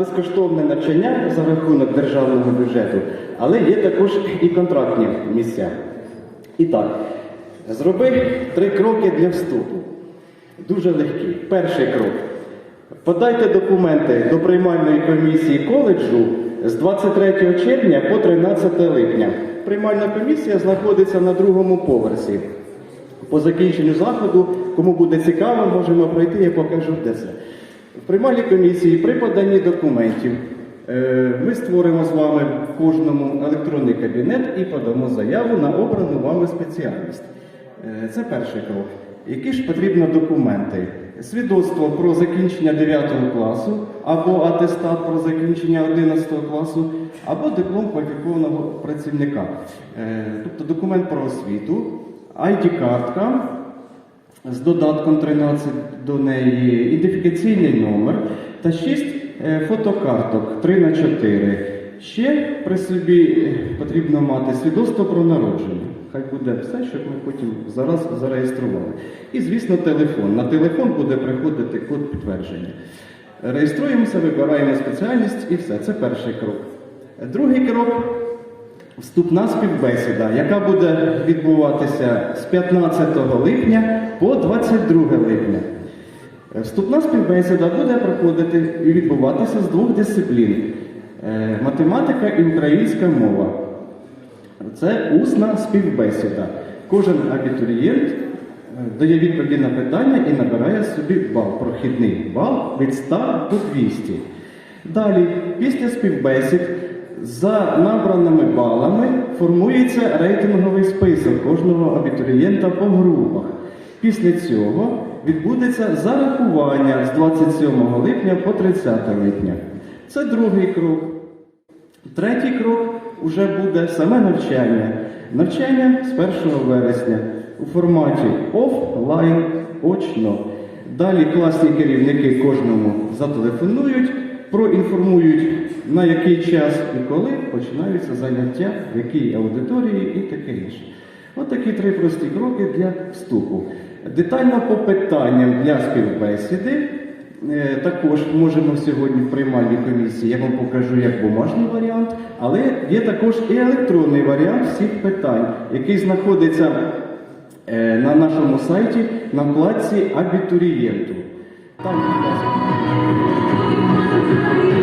безкоштовне навчання за рахунок державного бюджету, але є також і контрактні місця. І так, зроби три кроки для вступу. Дуже легкі. Перший крок. Подайте документи до приймальної комісії коледжу з 23 червня по 13 липня. Приймальна комісія знаходиться на другому поверсі. По закінченню заходу, кому буде цікаво, можемо пройти, я покажу де це. В приймальній комісії при поданні документів е, ми створимо з вами кожному електронний кабінет і подамо заяву на обрану вами спеціальність. Е, Це перший крок. Які ж потрібно документи? Свідоцтво про закінчення 9 класу, або атестат про закінчення 11 класу, або диплом кваліфікованого працівника. Е, Тобто документ про освіту, ID-картка з додатком 13 до неї, ідентифікаційний номер та 6 фотокарток 3 на 4. Ще при собі е, потрібно мати свідоцтво про народження. Хай буде все, щоб ми потім зараз зареєстрували. І, звісно, телефон. На телефон буде приходити код підтвердження. Реєструємося, вибираємо спеціальність і все. Це перший крок. Другий крок вступна співбесіда, яка буде відбуватися з 15 липня по 22 липня. Вступна співбесіда буде проходити і відбуватися з двох дисциплін: Е, математика і українська мова. Це усна співбесіда. Кожен абітурієнт е, дає відповіді на питання і набирає собі бал, прохідний бал від 100 до 200. Далі, після співбесід, за набраними балами формується рейтинговий список кожного абітурієнта по групах. Після цього відбудеться зарахування з 27 липня по 30 липня. Це другий крок. Третій крок вже буде саме навчання. Навчання з 1 вересня у форматі офлайн очно. Далі класні керівники кожному зателефонують, проінформують на який час і коли починаються заняття, в якій аудиторії і таке інше. От такі три прості кроки для вступу. Детально по питанням для співбесіди. Е, Також можемо сьогодні в приймальній комісії, я вам покажу як бумажний варіант, але є також і електронний варіант всіх питань, який знаходиться е, на нашому сайті на вкладці абітурієнту. Там, Thank you.